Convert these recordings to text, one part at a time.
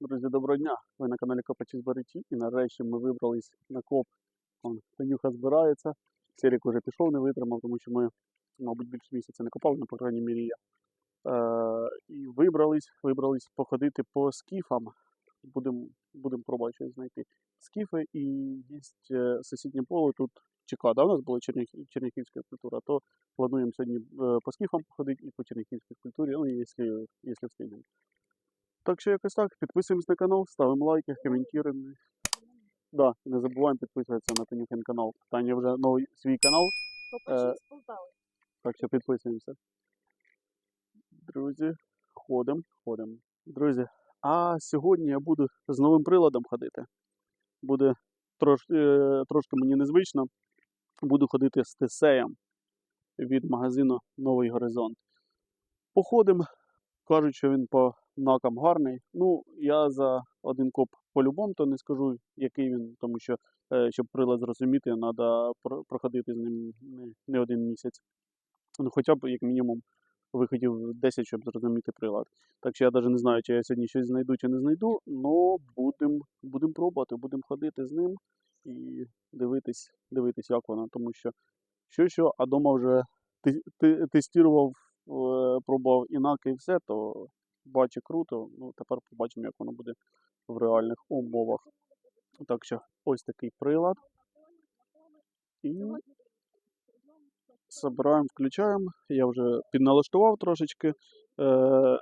Друзі, доброго дня! Ви на каналі Копачі Зберечі і нарешті ми вибрались на коп. Танюха збирається. Серік уже пішов, не витримав, тому що ми, мабуть, більше місяця не копали, ну, по крайній мірі я. Е, і вибрались, вибрались походити по скіфам. Будемо будем пробувати щось знайти. Скіфи і є е, сусіднє поле тут ЧК, да, у нас була Черніх, черніхівська культура, то плануємо сьогодні е, по скіфам походити і по черніхівській культурі, ну, якщо встигнемо. Так що якось так. Підписуємось на канал, ставимо лайки, коментуємо. Да, не забуваємо підписуватися на Танюхин канал. Таня вже новий свій канал, Полтави. так що підписуємося. Друзі, ходимо, ходимо. Друзі, а сьогодні я буду з новим приладом ходити. Буде трош, е, трошки мені незвично. Буду ходити з тесеєм від магазину Новий Горизонт. Походимо, кажуть, що він по накам гарний. Ну, я за один коп по-любому то не скажу, який він, тому що, е, щоб прилад зрозуміти, треба проходити з ним не, один місяць. Ну, хоча б, як мінімум, виходів 10, щоб зрозуміти прилад. Так що я навіть не знаю, чи я сьогодні щось знайду, чи не знайду, але будемо будем пробувати, будемо ходити з ним і дивитись, дивитись, як воно. Тому що що, що, а дома вже те- те- тестував, е, пробував інаки і все, то бачу круто. Ну, тепер побачимо, як воно буде в реальних умовах. Так що ось такий прилад. І Собираємо, включаємо. Я вже підналаштував трошечки, е,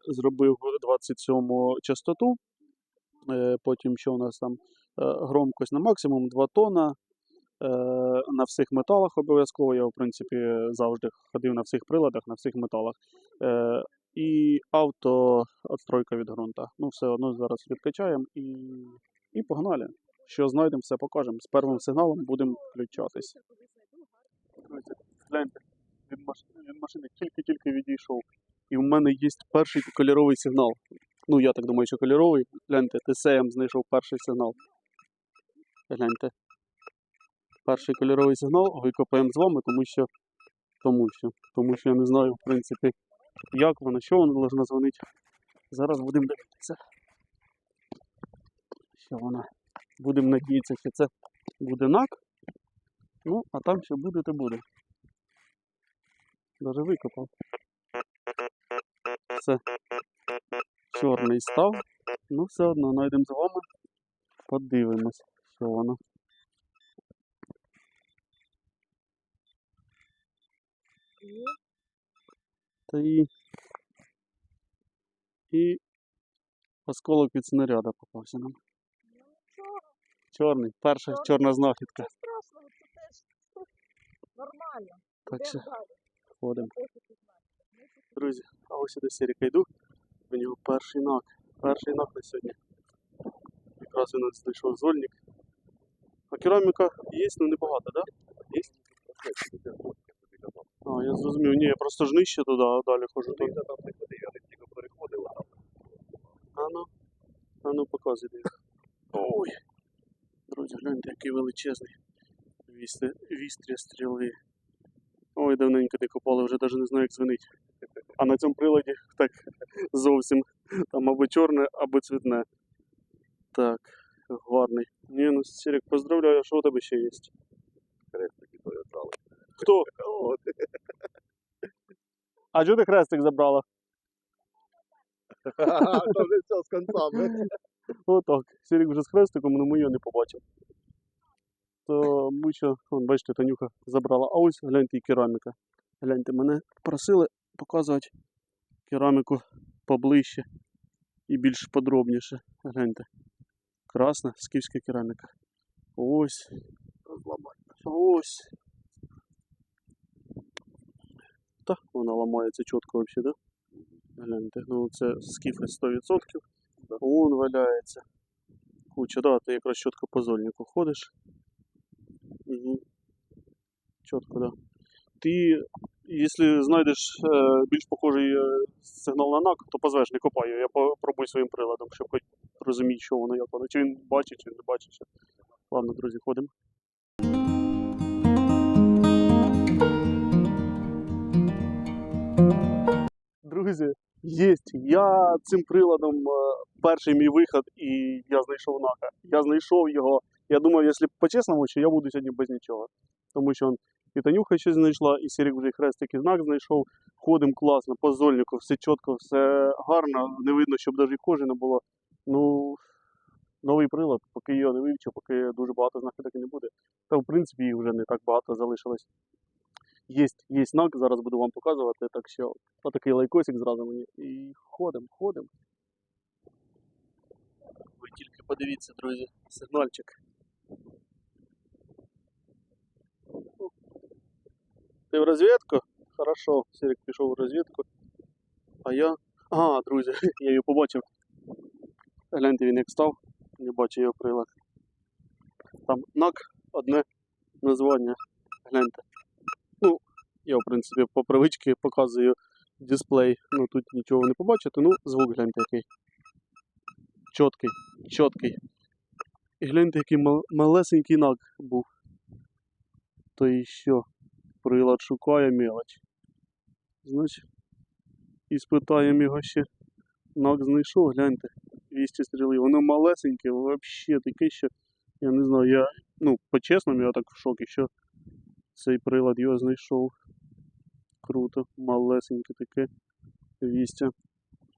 зробив 27 частоту. Е, потім що у нас там е, громкость на максимум 2 тона. Е, на всіх металах обов'язково. Я, в принципі, завжди ходив на всіх приладах, на всіх металах. Е, і авто відстройка від ґрунта. Ну, все одно зараз відкачаємо і, і погнали. Що знайдемо, все покажемо. З першим сигналом будемо включатись. Гляньте, від машини, від машини тільки-тільки відійшов. І в мене є перший кольоровий сигнал. Ну, я так думаю, що кольоровий. Гляньте, ТСМ знайшов перший сигнал. Гляньте. Перший кольоровий сигнал викопаємо з вами, тому що. Тому що. Тому що я не знаю, в принципі, як воно, що воно должно дзвонити. Зараз будемо дивитися. Що вона. Будемо надіятися, що це буде НАК. Ну, а там що буде, то буде. Даже викопав. Це чорний став. Ну, все одно знайдемо з вами. Подивимось, що воно. Та і. І осколок від снаряда попався нам. Чорний. Перша Чорний. чорна знахідка. нічого страшного, це теж нормально. Так що ходимо. Друзі, а ось сюди Сіріка йду. У нього перший нак. Перший нак на сьогодні. Якраз він от знайшов зольник. А кераміка є, ну небагато, так? Да? Є? А, я зрозумів. Ні, я просто ж нижче туди, а далі ходжу тут. А ну, а ну показуйте. Ой. Друзі, гляньте, який величезний. Вістря, вістря стріли. Ой, давненько не копали, вже навіть не знаю, як дзвонить. А на цьому приладі так зовсім там або чорне, або цвітне. Так, гарний. Ні, ну Сірик, поздравляю, а що у тебе ще є? Хто? А чого ти хрестик забрала? Там вже все з концами. Отак. Сірік вже з хрестиком, але його не побачив. То ми що, вон, бачите, Танюха забрала. А ось гляньте і кераміка. Гляньте, мене просили показувати кераміку поближче і більш подробніше. Гляньте. Красна скіфська кераміка. Ось. Ось. Та, вона ламається чітко взагалі, да? Гляньте, ну це скіфи 100%. Вон валяється. Куча, да, ти якраз чітко по зольнику ходиш. Угу. Чітко, да. Ти, якщо знайдеш е, більш похожий е, сигнал на НАК, то позвеш, не його, я попробую своїм приладом, щоб хоч розуміти, що воно, як воно. Чи він бачить, чи не бачить. Ладно, друзі, ходимо. Друзі, Єсть. Я цим приладом е, перший мій виход, і я знайшов нака. Я знайшов його. Я думав, якщо по-чесному, що я буду сьогодні без нічого. Тому що он, і Танюха щось знайшла, і Сірік вже хрестик і знак знайшов. Ходимо класно, по зольнику, все чітко, все гарно, не видно, щоб навіть кожи не було. Ну, новий прилад, поки я не вивчу, поки дуже багато знахідок не буде. Та в принципі їх вже не так багато залишилось. Є, є знак, зараз буду вам показувати, так що отакий лайкосик зразу мені. І ходимо, ходимо. Ви тільки подивіться, друзі, сигнальчик. Ти в розвідку? Хорошо, Сірик пішов в розвідку. А я. Ага, друзі, я її побачив. Гляньте, він як став, не бачу його прилад. Там НАК, одне названня. Гляньте. Я, в принципі, по привичці показую дисплей. Ну тут нічого не побачите, ну звук гляньте який. Чіткий, чіткий. І гляньте, який мал- малесенький наг був. То і що? Прилад шукає мелоч. Значить, і спитаємо його ще. Наг знайшов, гляньте. 200 стрілів. Воно малесеньке, взагалі таке, що я не знаю, я, ну, по-чесному, я так в шокі, що цей прилад його знайшов. Круто, малесеньке таке вістя.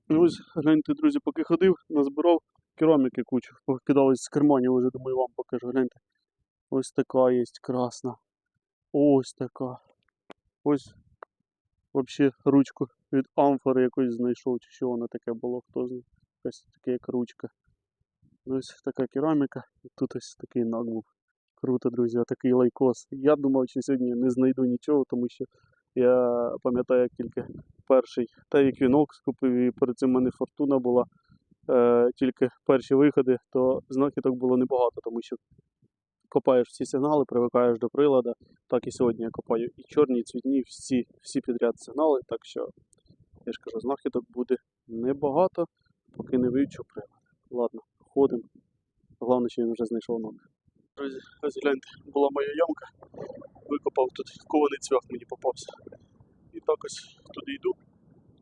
Ну ось, гляньте, друзі, поки ходив, назбирав кераміки кучу. Покидались з карманів, вже думаю, вам покажу. Гляньте. Ось така є красна. Ось така. Ось взагалі ручку від амфори якось знайшов, чи що воно таке було, хто знає. Якась таке як ручка. Ну, Ось така кераміка. І тут ось такий наг. Круто, друзі, такий лайкос. Я думав, що сьогодні не знайду нічого, тому що я пам'ятаю, як тільки перший та Equinox купив, і перед цим в мене фортуна була. Е, тільки перші виходи, то знахідок було небагато, тому що копаєш всі сигнали, привикаєш до прилада. Так і сьогодні я копаю і чорні, і цвітні, всі, всі підряд сигнали. Так що, я ж кажу, знахідок буде небагато, поки не вивчу прилад. Ладно, ходимо. Головне, що він вже знайшов номер. Друзі, ось гляньте, була моя ямка. Викопав тут кований цвях мені попався. І так ось туди йду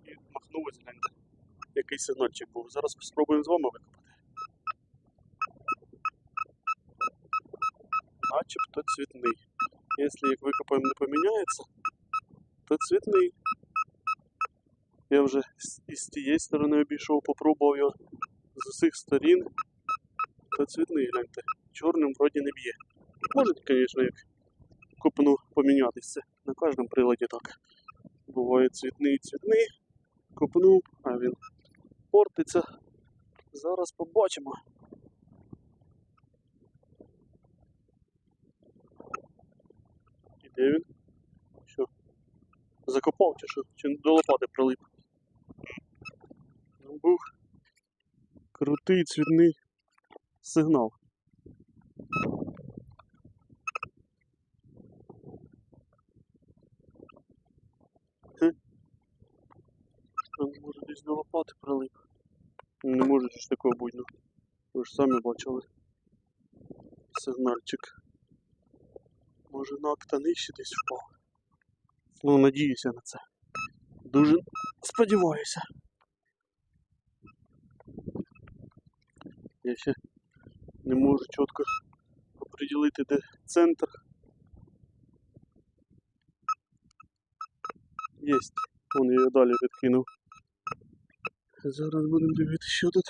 і махнув ось гляньте. Який сигнальчик був. Зараз спробуємо з вами викопати. Начебто цвітний. Якщо як викопаємо не поміняється, то цвітний. Я вже із тієї сторони обійшов, попробував його з усіх сторін. Та цвітний, гляньте. Чорним вроді не б'є. Може, звісно, як купну помінятися. На кожному приладі так. Буває цвітний, цвітний. Купнув, а він портиться. Зараз побачимо. І де він? Що? Закопав чи що? Чи до лопати прилип? Ну, був крутий цвітний сигнал. Хе. Там може до прилип. Не може ж такого бути. ну. Ви ж самі бачили. Сигнальчик. Може на акта нижче десь впав. Ну, надіюся на це. Дуже сподіваюся. Я ще не можу чітко оприділити, де центр. Єсть. Вон я далі відкинув. Зараз будемо дивитися, що тут.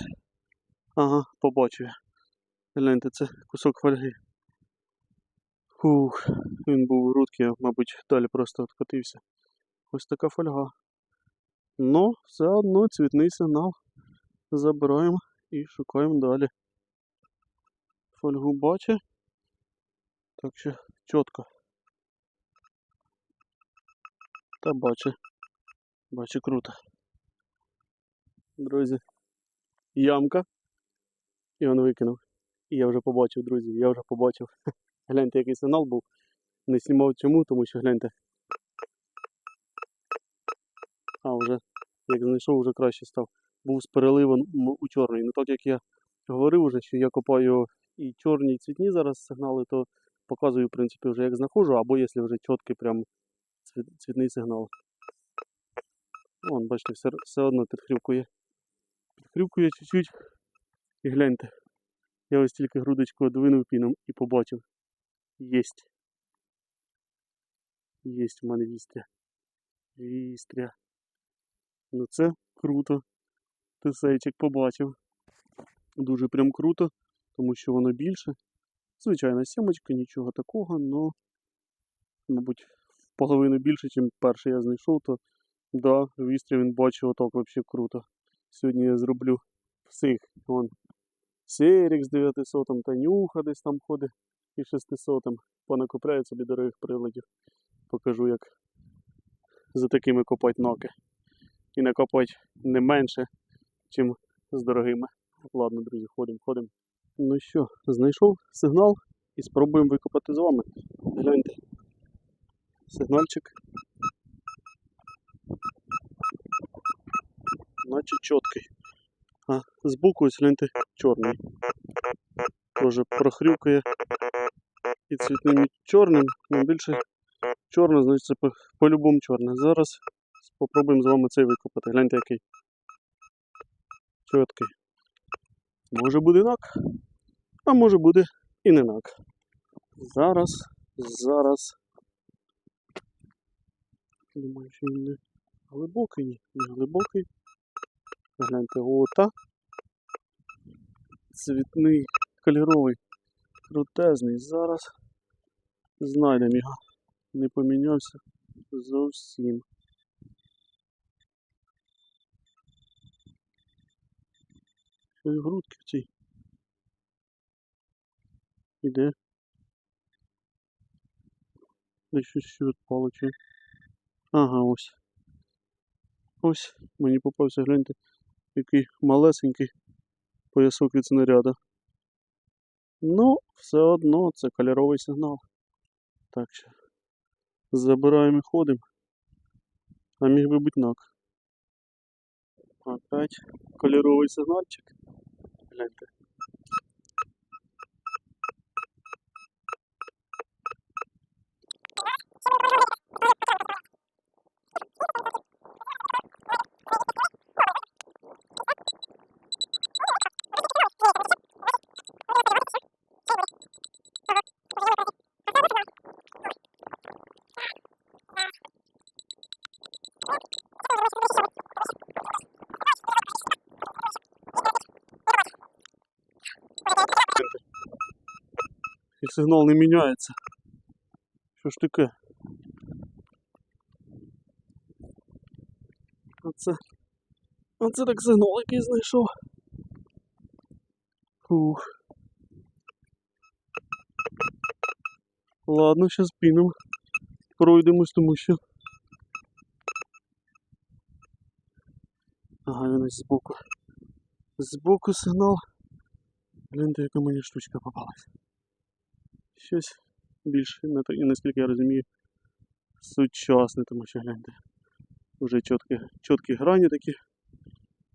Ага, побачив. Гляньте, це кусок фольги. Фух, він був рудкий, я, мабуть, далі просто откотився. Ось така фольга. Ну, все одно цвітний сигнал. Забираємо і шукаємо далі. Фольгу бачить. Так що чітко. Та бачить. Бачить круто. Друзі. Ямка. І він викинув. І я вже побачив, друзі, я вже побачив. Гляньте, який сигнал був. Не знімав чому, тому що гляньте. А, вже як знайшов, вже краще став. Був з переливом у чорний. Ну так як я говорив уже, що я копаю і чорні, і цвітні зараз сигнали, то показую, в принципі, вже як знаходжу, або якщо вже чіткий прям цвіт- цвітний сигнал. Вон, бачите, все, все одно підхрюкує. Підхрюкує чуть-чуть. І гляньте. Я ось тільки грудочку одвинув піном і побачив. Єсть. Єсть в мене вістря. Вістря. Ну це круто. Тесейчик побачив. Дуже прям круто, тому що воно більше. Звичайна сімочка, нічого такого, но, мабуть, в половину більше, ніж перший я знайшов, то да, вістря він бачив отак взагалі круто. Сьогодні я зроблю всіх. Вон, Серік з 900, Танюха десь там ходить і 600 понакупляють собі дорогих приладів. Покажу, як за такими копати ноки. І накопати не менше, чим з дорогими. Ладно, друзі, ходимо, ходимо. Ну що, знайшов сигнал і спробуємо викопати з вами. Гляньте. Сигнальчик. Наче чіткий. А збоку ось гляньте чорний. Тоже прохрюкає і цвітним чорним, але більше чорне, значить це по- по-любому чорне. Зараз спробуємо з вами цей викопати. Гляньте який. Чіткий. Може буде нак, а може буде і не нак. Зараз, зараз. Думаю, що він не глибокий, не глибокий. Гляньте, ота. Цвітний, кольоровий, крутезний. Зараз знайдемо його. Не помінявся зовсім. Ще й грудки в цій. Іде. Десь щось ще відпало чи. Ага, ось. Ось мені попався, гляньте, який малесенький поясок від снаряда. Ну, все одно це кольоровий сигнал. Так що забираємо і ходимо. А міг би бути нак. Опять кольоровий сигнальчик. Гляньте. Сигнал не міняється. Що ж таке? Оце. Оце так сигнал який знайшов. Фух. Ладно, зараз піном. Пройдемось, тому що. Ага, він ось збоку. Збоку сигнал. Гляньте, яка мені штучка попалась. Щось більш, і наскільки я розумію, сучасне, тому що гляньте. Уже чіткі, чіткі грані такі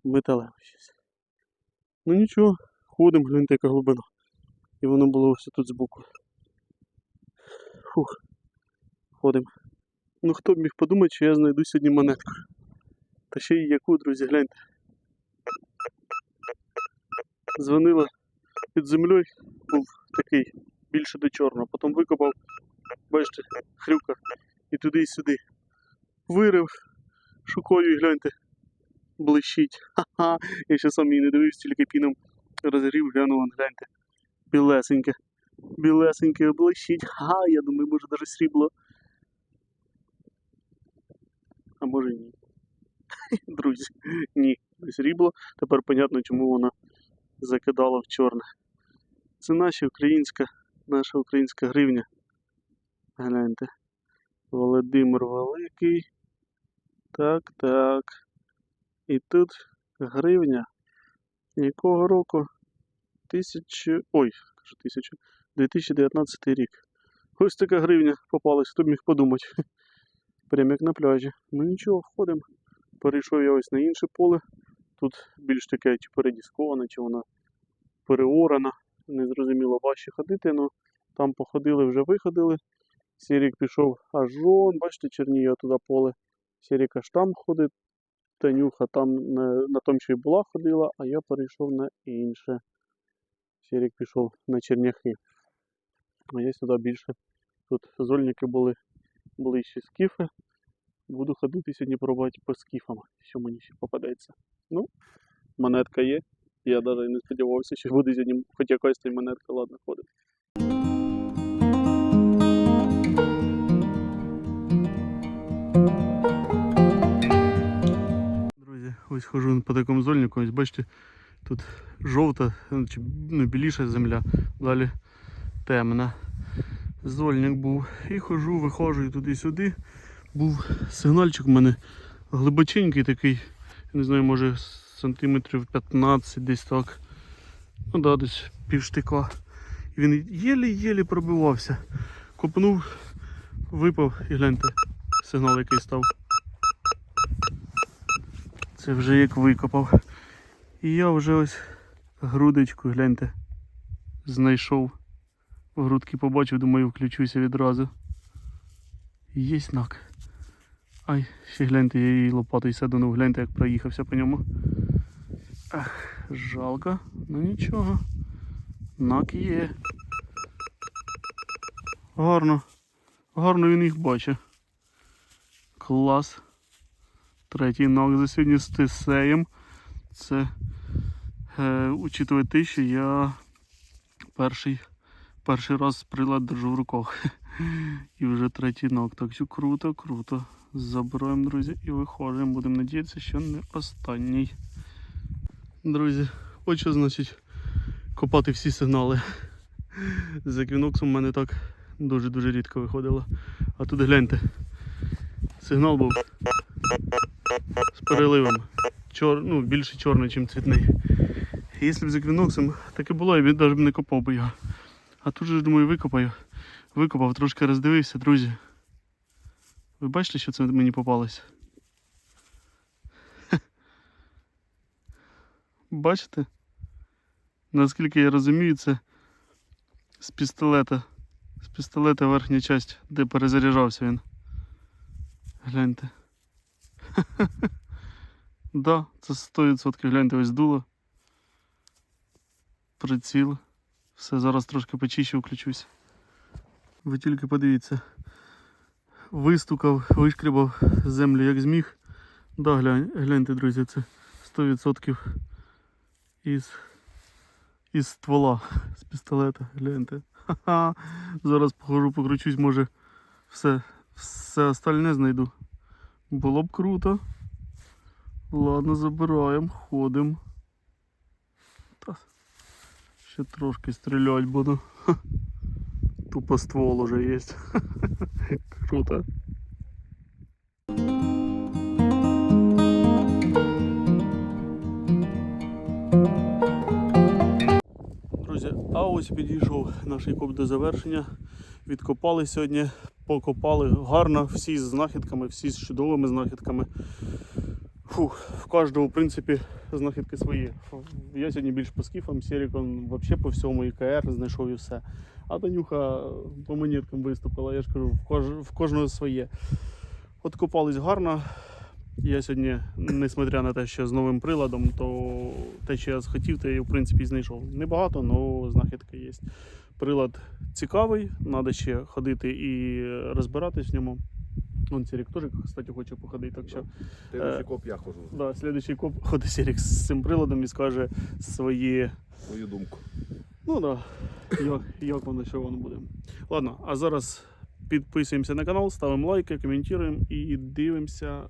металеві щось. Ну нічого, ходимо, гляньте, яка глибина. І воно було ось тут збоку. Фух. Ходимо. Ну хто б міг подумати, що я знайду сьогодні монетку. Та ще й яку, друзі, гляньте. Дзвонила під землею, був такий більше до чорного. Потім викопав, бачите, хрюка і туди і сюди. Вирив, шукаю і гляньте, блищить. Ха-ха. Я ще сам її не дивився, тільки піном розгрів, глянув, гляньте. Білесеньке. Білесеньке блищить. Ха, я думаю, може навіть срібло. А може ні. Друзі, ні, не срібло. Тепер понятно, чому вона закидала в чорне. Це наша українська, наша українська гривня. Гляньте. Володимир Великий. Так, так. І тут гривня. Якого року? Тисячу. Ой, кажу тисячу. 2019 рік. Ось така гривня попалась, хто б міг подумати. Прямо як на пляжі. Ну нічого, входимо. Перейшов я ось на інше поле. Тут більш таке чи передісковане, чи вона переорана. Незрозуміло важче ходити, але там походили, вже виходили. Сірік пішов аж он, бачите, черніє туди поле. Сірік аж там ходить. Танюха там на, на тому, що й була, ходила, а я перейшов на інше. Сірік пішов на Черняхи. А я сюди більше. Тут зольники були, ще скіфи. Буду ходити сьогодні пробувати по скіфам, що мені ще попадеться. Ну, монетка є. Я навіть не сподівався, що буде сьогодні хоч якась та монетка, ладно, ходить. Друзі, ось хожу по такому зольнику, ось бачите, тут жовта, ну, ну, біліша земля, далі темна. Зольник був. І хожу, виходжу туди-сюди. Був сигнальчик у мене глибоченький такий, не знаю, може сантиметрів 15 десь так. Ну да, десь півштика. І він єлі-єлі пробивався. Копнув, випав і гляньте, сигнал який став. Це вже як викопав. І я вже ось грудочку, гляньте, знайшов. В грудки побачив, думаю, включуся відразу. Є знак. Ай, ще гляньте, я її лопатою садонув, гляньте, як проїхався по ньому. Ах, жалко, ну нічого. Нак є. Гарно. Гарно він їх бачить. Клас. Третій ног за сьогодні з тисеєм. Це е, учитывая те, що я перший, перший раз прилад держу в руках. І вже третій ног. Так що круто, круто. Забираємо, друзі, і виходимо. Будемо надіятися, що не останній. Друзі, от що значить копати всі сигнали. З еквіноксом в мене так дуже-дуже рідко виходило. А тут гляньте. Сигнал був з переливом. Чор, ну, більше чорний, ніж цвітний. Якщо б з еквіноксом таке було, я б навіть не копав би його. А тут же думаю, викопаю. Викопав, трошки роздивився, друзі. Ви бачите, що це мені попалося? Бачите? Наскільки я розумію, це з пістолета. З пістолета верхня часть, де перезаряджався він. Гляньте. Да, це 100%. Гляньте, ось дуло. Приціл. Все, зараз трошки почище включусь. Ви тільки подивіться. Вистукав, вишкрібав землю як зміг. Да, глянь, гляньте, друзі, це 100% із, із ствола, з пістолета. Гляньте. Ха-ха. Зараз похожу, покручусь, може все, все остальне знайду. Було б круто. Ладно, забираємо, ходимо. Ще трошки стріляти буду. Тупо ствол уже є. Круто. Друзі, а ось підійшов наш коп до завершення. Відкопали сьогодні, покопали гарно, всі з знахідками, всі з чудовими знахідками. Фух, в кожного, в принципі, знахідки свої. Я сьогодні більш по скіфам, Серікон взагалі по всьому ІКР знайшов і все. А Танюха по монеткам виступила, я ж кажу, в, кож... в кожного своє. От копались гарно. Я сьогодні, несмотря на те, що з новим приладом, то те, що я схотів, те я в принципі знайшов. Небагато, але знахідка є. Прилад цікавий, треба ще ходити і розбиратись в ньому. Вон Серік теж, кстати, хоче походити. Так що Ти Е. коп я хожу. да, слідуючий коп ходить Серік з цим приладом і скаже свої Свою думку. Ну да, як, як воно, що воно буде. Ладно, а зараз підписуємося на канал, ставимо лайки, коментуємо і дивимося,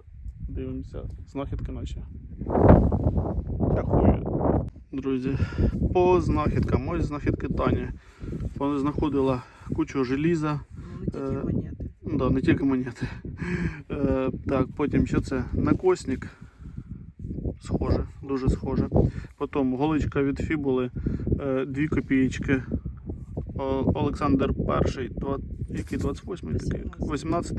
дивимося знахідки наші. Дякую. Друзі, по знахідкам, ось знахідки Тані. Вона знаходила кучу желіза. Ну, тільки Е, монети. Ну да, не тільки монети. Е, так, потім що це? Накосник. Схоже, дуже схоже. Потім голичка від фібули, е, 2 копієчки. О, Олександр І, який 28 такий? 18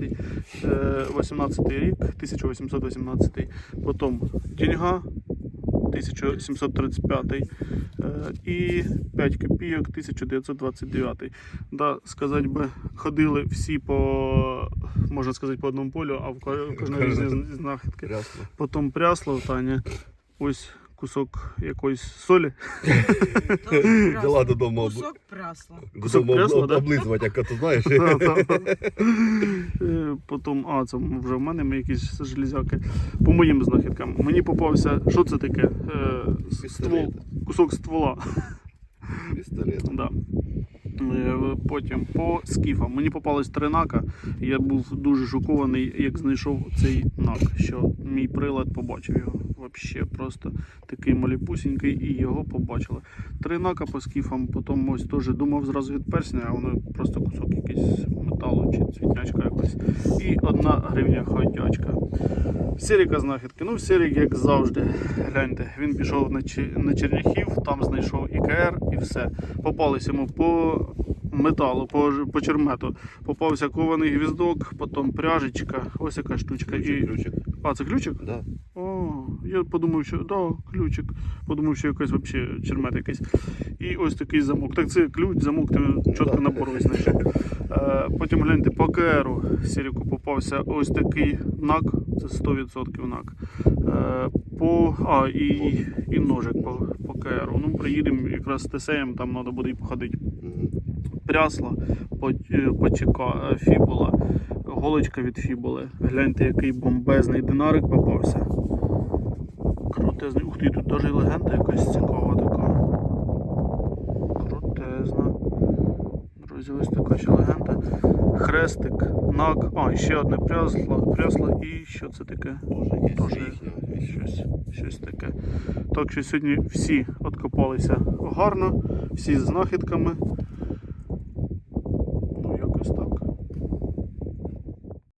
е, 18 рік, 1818. Потім деньга 1735 е, і 5 копійок 1929. Да, сказати би, ходили всі по, можна сказати, по одному полю, а в ко- кожної різні знахідки. Потім прясло в Тані. Ось кусок якоїсь солі. Взяла додому об- Кусок прясла. Кусок додому прясла, об- да? облизувати, як ти знаєш. Е, Потім, а, це вже в мене якісь железяки. По моїм знахідкам. Мені попався, що це таке? Е, ствол, кусок ствола. Пістолет. Да. Е, Потім по скіфам. Мені попалось три нака. Я був дуже шокований, як знайшов цей нак, що мій прилад побачив його. Вообще просто такий маліпусінький і його побачили. Три нака по скіфам, потім ось теж думав зразу від персня, а воно просто кусок якийсь металу чи цвітнячка якось. І одна гривня ходячка. Серіка знахідки. Ну, Серік, як завжди, гляньте, він пішов на, Чи- на Черняхів, там знайшов ІКР і все. Попались йому по металу, по, по чермету. Попався кований гвіздок, потім пряжечка, ось яка штучка. Ключик, І... ключик. А, це ключик? Да. Я подумав, що да, ключик. Подумав, що якийсь вообще чермет якийсь. І ось такий замок. Так це ключ, замок, ти чітко на борові знайшов. Е, потім гляньте, по КРу Сіріку попався ось такий нак, це 100% нак. Е, по, а, і, і ножик по, по КРу. Ну, приїдемо якраз з Тесеєм, там треба буде і походити. Прясла, е, почека, фібула, голочка від фібули. Гляньте, який бомбезний динарик попався. Крутезний. Ух ти, тут навіть легенда якась цікава така. Крутезна. Друзі, ось така ще легенда. Хрестик, нак. А, і ще одне прясло, прясло і що це таке? Тоже щось, щось таке. Так що сьогодні всі откопалися гарно, всі з знахідками.